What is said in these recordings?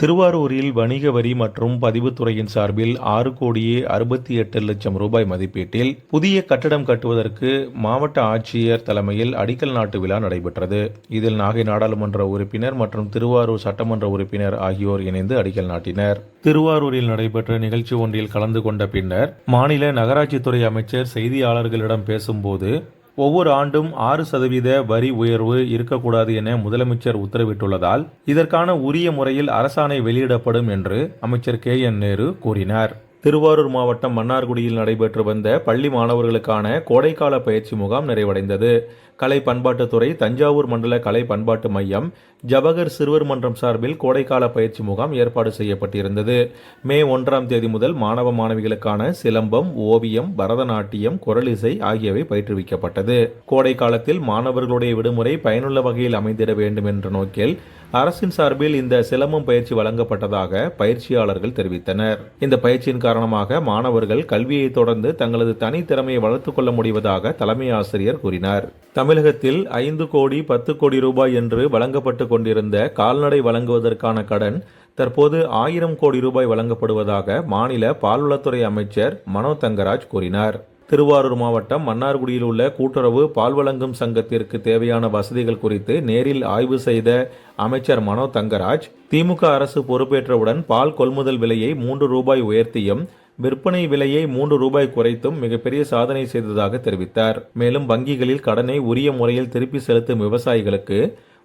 திருவாரூரில் வணிக வரி மற்றும் பதிவுத்துறையின் சார்பில் ஆறு கோடியே அறுபத்தி எட்டு லட்சம் ரூபாய் மதிப்பீட்டில் புதிய கட்டடம் கட்டுவதற்கு மாவட்ட ஆட்சியர் தலைமையில் அடிக்கல் நாட்டு விழா நடைபெற்றது. இதில் நாகை நாடாளுமன்ற உறுப்பினர் மற்றும் திருவாரூர் சட்டமன்ற உறுப்பினர் ஆகியோர் இணைந்து அடிக்கல் நாட்டினர். திருவாரூரில் நடைபெற்ற நிகழ்ச்சி ஒன்றில் கலந்து கொண்ட பின்னர் மாநில நகராட்சித்துறை அமைச்சர் செய்தியாளர்களிடம் பேசும்போது ஒவ்வொரு ஆண்டும் ஆறு சதவீத வரி உயர்வு இருக்கக்கூடாது என முதலமைச்சர் உத்தரவிட்டுள்ளதால் இதற்கான உரிய முறையில் அரசாணை வெளியிடப்படும் என்று அமைச்சர் கே என் நேரு கூறினார். திருவாரூர் மாவட்டம் மன்னார்குடியில் நடைபெற்று வந்த பள்ளி மாணவர்களுக்கான கோடைக்கால பயிற்சி முகாம் நிறைவடைந்தது. கலை பண்பாட்டுத்துறை தஞ்சாவூர் மண்டல கலை பண்பாட்டு மையம் ஜவஹர் சிறுவர் மன்றம் சார்பில் கோடைக்கால பயிற்சி முகாம் ஏற்பாடு செய்யப்பட்டிருந்தது. மே ஒன்றாம் தேதி முதல் மாணவ மாணவிகளுக்கான சிலம்பம் ஓவியம் பரதநாட்டியம் குரலிசை ஆகியவை பயிற்றுவிக்கப்பட்டது. கோடை காலத்தில் மாணவர்களுடைய விடுமுறை பயனுள்ள வகையில் அமைந்திட வேண்டும் என்ற நோக்கில் அரசின் சார்பில் இந்த சிலம்பம் பயிற்சி வழங்கப்பட்டதாக பயிற்சியாளர்கள் தெரிவித்தனர். இந்த பயிற்சியின் காரணமாக மாணவர்கள் கல்வியை தொடர்ந்து தங்களது தனித்திறமையை வளர்த்துக் கொள்ள முடிவதாக தலைமை ஆசிரியர் கூறினார். தமிழகத்தில் ஐந்து கோடி பத்து கோடி ரூபாய் என்று வழங்கப்பட்டு கொண்டிருந்த கால்நடை வழங்குவதற்கான கடன் தற்போது ஆயிரம் கோடி ரூபாய் வழங்கப்படுவதாக மாநில பால்வளத்துறை அமைச்சர் மனோ தங்கராஜ் கூறினார். திருவாரூர் மாவட்டம் மன்னார்குடியில் உள்ள கூட்டுறவு பால் வழங்கும் சங்கத்திற்கு தேவையான வசதிகள் குறித்து நேரில் ஆய்வு செய்த அமைச்சர் மனோ தங்கராஜ் திமுக அரசு பொறுப்பேற்றவுடன் பால் கொள்முதல் விலையை மூன்று ரூபாய் உயர்த்தியும் விற்பனை விலையை மூன்று ரூபாய் குறைத்தும் மிகப்பெரிய சாதனை செய்ததாக தெரிவித்தார். மேலும் வங்கிகளில் கடனை உரிய முறையில் திருப்பி செலுத்தும் விவசாயிகளுக்கு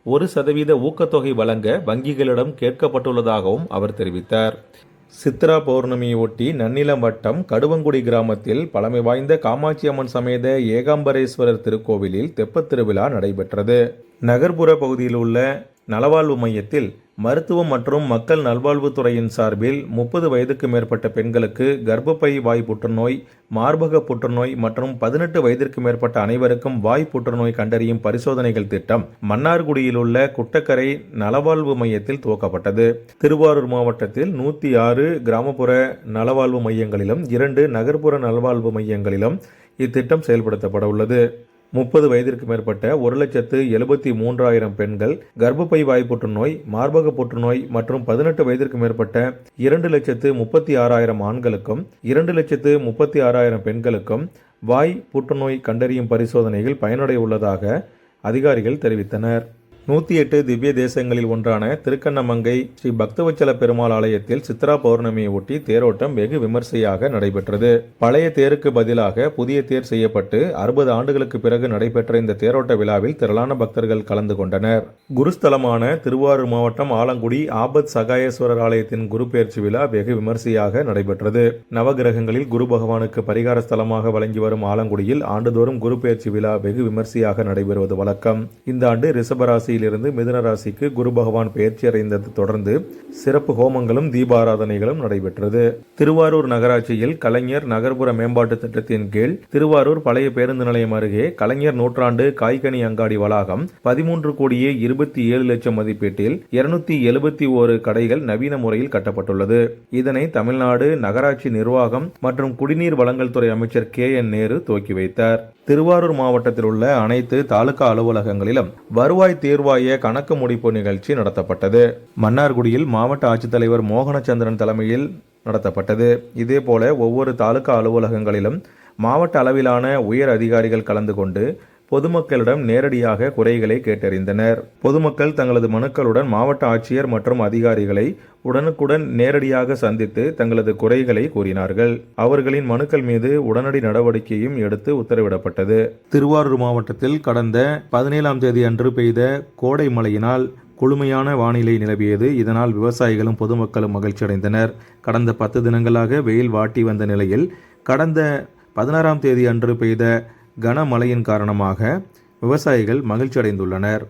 ஒரு சதவீத ஊக்கத்தொகை வழங்க வங்கிகளிடம் கேட்கப்பட்டுள்ளதாகவும் அவர் தெரிவித்தார். சித்ரா பௌர்ணமியை ஒட்டி நன்னிலம் வட்டம் கடுவங்குடி கிராமத்தில் பழமை வாய்ந்த காமாட்சி அம்மன் சமேத ஏகாம்பரேஸ்வரர் திருக்கோவிலில் தெப்பத் திருவிழா நடைபெற்றது. நகர்ப்புற பகுதியில் உள்ள நலவாழ்வு மையத்தில் மருத்துவம் மற்றும் மக்கள் நல்வாழ்வுத்துறையின் சார்பில் முப்பது வயதுக்கு மேற்பட்ட பெண்களுக்கு கர்ப்பப்பை வாய் புற்றுநோய் மார்பக புற்றுநோய் மற்றும் பதினெட்டு வயதிற்கு மேற்பட்ட அனைவருக்கும் வாய் புற்றுநோய் கண்டறியும் பரிசோதனைகள் திட்டம் மன்னார்குடியில் உள்ள குட்டக்கரை நலவாழ்வு மையத்தில் துவக்கப்பட்டது. திருவாரூர் மாவட்டத்தில் நூற்றி ஆறு கிராமப்புற நலவாழ்வு மையங்களிலும் இரண்டு நகர்ப்புற நலவாழ்வு மையங்களிலும் இத்திட்டம் செயல்படுத்தப்பட உள்ளது. முப்பது வயதிற்கு மேற்பட்ட ஒரு லட்சத்து எழுபத்தி மூன்றாயிரம் பெண்கள் கர்ப்பப்பை வாய் புற்றுநோய் மார்பக புற்றுநோய் மற்றும் பதினெட்டு வயதிற்கு மேற்பட்ட இரண்டு லட்சத்து முப்பத்தி ஆறாயிரம் ஆண்களுக்கும் இரண்டு லட்சத்து முப்பத்தி ஆறாயிரம் பெண்களுக்கும் வாய் புற்றுநோய் கண்டறியும் பரிசோதனைகள் பயனடைய உள்ளதாக அதிகாரிகள் தெரிவித்தனர். நூற்றி எட்டு திவ்ய தேசங்களில் ஒன்றான திருக்கண்ணமங்கை ஸ்ரீ பக்தவச்சல பெருமாள் ஆலயத்தில் சித்ரா பௌர்ணமியை ஒட்டி தேரோட்டம் வெகு விமர்சையாக நடைபெற்றது. பழைய தேருக்கு பதிலாக புதிய தேர் செய்யப்பட்டு அறுபது ஆண்டுகளுக்கு பிறகு நடைபெற்ற இந்த தேரோட்ட விழாவில் திரளான பக்தர்கள் கலந்து கொண்டனர். குருஸ்தலமான திருவாரூர் மாவட்டம் ஆலங்குடி ஆபத் சகாயேஸ்வரர் ஆலயத்தின் குரு பயிற்சி விழா வெகு விமர்சையாக நடைபெற்றது. நவகிரகங்களில் குரு பகவானுக்கு பரிகார ஸ்தலமாக வழங்கி வரும் ஆலங்குடியில் ஆண்டுதோறும் குரு பயிற்சி விழா வெகு விமர்சையாக நடைபெறுவது வழக்கம். இந்த ஆண்டு ரிஷபராசி ராசியிலிருந்து மிதுன ராசிக்கு குரு பகவான் பெயர்ச்சி அடைந்தது தொடர்ந்து சிறப்பு ஹோமங்களும் தீபாராதனைகளும் நடைபெற்றது. திருவாரூர் நகராட்சியில் கலைஞர் நகர்ப்புற மேம்பாட்டு திட்டத்தின் கீழ் திருவாரூர் பழைய பேருந்து நிலையம் அருகே கலைஞர் நூற்றாண்டு காய்கனி அங்காடி வளாகம் பதிமூன்று கோடியே இருபத்தி ஏழு லட்சம் மதிப்பீட்டில் இருநூத்தி எழுபத்தி ஓரு கடைகள் நவீன முறையில் கட்டப்பட்டுள்ளது. இதனை தமிழ்நாடு நகராட்சி நிர்வாகம் மற்றும் குடிநீர் வழங்கல் துறை அமைச்சர் கே என் நேரு துவக்கி வைத்தார். திருவாரூர் மாவட்டத்தில் உள்ள அனைத்து தாலுகா அலுவலகங்களிலும் வருவாய் தேர்வாய கணக்கு முடிப்பு நிகழ்ச்சி நடத்தப்பட்டது. மன்னார்குடியில் மாவட்ட ஆட்சித்தலைவர் மோகனச்சந்திரன் தலைமையில் நடத்தப்பட்டது. இதேபோல ஒவ்வொரு தாலுகா அலுவலகங்களிலும் மாவட்ட அளவிலான உயர் அதிகாரிகள் கலந்து கொண்டு பொதுமக்களிடம் நேரடியாக குறைகளை கேட்டறிந்தனர். பொதுமக்கள் தங்களது மனுக்களுடன் மாவட்ட ஆட்சியர் மற்றும் அதிகாரிகளை உடனுக்குடன் நேரடியாக சந்தித்து தங்களது குறைகளை கூறினார்கள். அவர்களின் மனுக்கள் மீது உடனடி நடவடிக்கையும் எடுத்து உத்தரவிடப்பட்டது. திருவாரூர் மாவட்டத்தில் கடந்த பதினேழாம் தேதி அன்று பெய்த கோடை மழையினால் குளுமையான வானிலை நிலவியது. இதனால் விவசாயிகளும் பொதுமக்களும் மகிழ்ச்சியடைந்தனர். கடந்த பத்து தினங்களாக வெயில் வாட்டி வந்த நிலையில் கடந்த பதினாறாம் தேதி அன்று பெய்த கனமழையின் காரணமாக விவசாயிகள் மகிழ்ச்சி அடைந்துள்ளனர்